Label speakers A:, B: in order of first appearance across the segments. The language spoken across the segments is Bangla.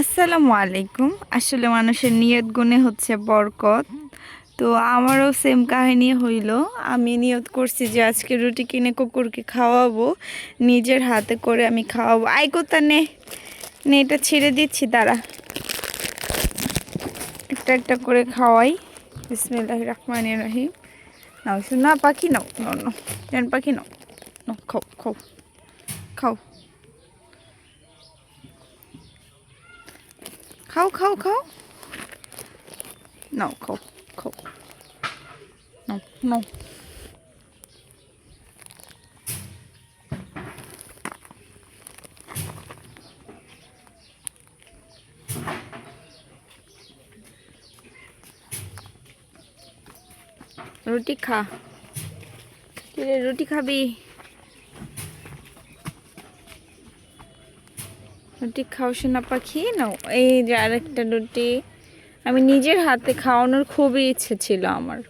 A: আসসালামু আলাইকুম। আসলে মানুষের নিয়ত গুণে হচ্ছে বরকত। তো আমারও সেম কাহিনী হইল। আমি নিয়ত করছি যে আজকে রুটি কিনে কুকুরকে খাওয়াবো। নিজের হাতে করে আমি খাওয়াবো। আই কোথা নে। নে, এটা ছেড়ে দিচ্ছি তারা একটা একটা করে খাওয়াই। বিসমিল্লাহ রহমান রহিম। না, পাখি নাও। নাও নাও। পাখি নাও। নাও, খাও খাও। খাও। খাও খাও খাও। নাও খাও খাও। নাও নাও। খা। রুটি খাবি? রুটি খাও শোনা পাখি, নাও, এই যে আরেকটা রুটি। আমি নিজের হাতে খাওয়ানোর খুবই ইচ্ছে ছিল আমার।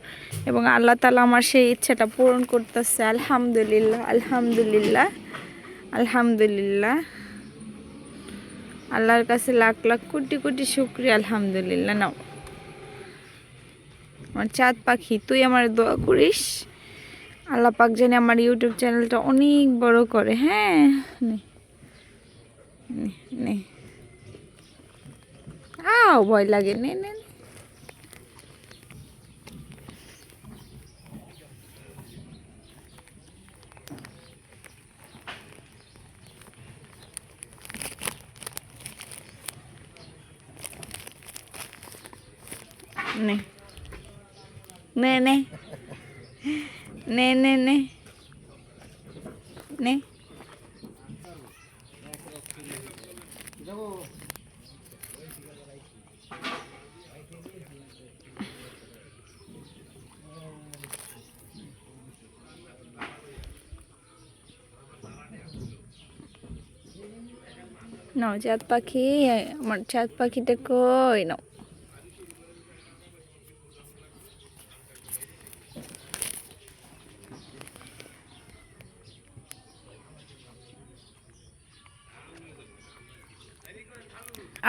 A: এবং আল্লাহ তালা আমার সেই ইচ্ছাটা পূরণ করতেছে, আলহামদুলিল্লাহ আলহামদুলিল্লাহ আলহামদুলিল্লাহ। আল্লাহর কাছে লাখ লাখ কোটি কোটি শুক্রিয়া, আলহামদুলিল্লাহ, নাও। আমার চাঁদ পাখি, তুই আমার দোয়া করিস। আল্লাহ পাক জানি আমার ইউটিউব চ্যানেলটা অনেক বড় করে হ্যাঁ নে নে নে আও ভয় লাগে নে নে নে। নে নে নে নে নে নে নে নাও চাঁদ পাখি আমার চাঁদ পাখিটা কই নাও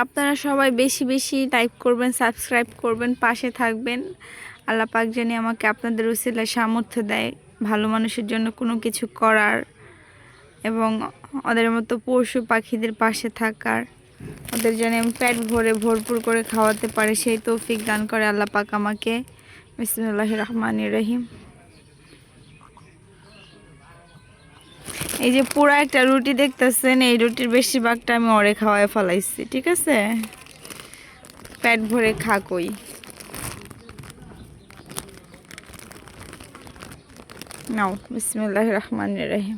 A: আপনারা সবাই বেশি বেশি টাইপ করবেন সাবস্ক্রাইব করবেন, পাশে থাকবেন। আল্লাহ পাক জানি আমাকে আপনাদের উসিলায় সামর্থ্য দেয়, ভালো মানুষের জন্য কোনো কিছু করার এবং ওদের মতো পশু পাখিদের পাশে থাকার। ওদের যেন আমি প্যাট ভরে ভরপুর করে খাওয়াতে পারে, সেই তৌফিক দান করে আল্লাহ পাক আমাকে। বিসমুল্লাহ রহমান রহিম। এই যে পুরা একটা রুটি দেখতেছেন, এই রুটির বেশিরভাগটা আমি অরে খাওয়ায় ফলাইছি, ঠিক আছে? পেট ভরে খা কই নাও বিসমুল্লাহ রহমান রহিম।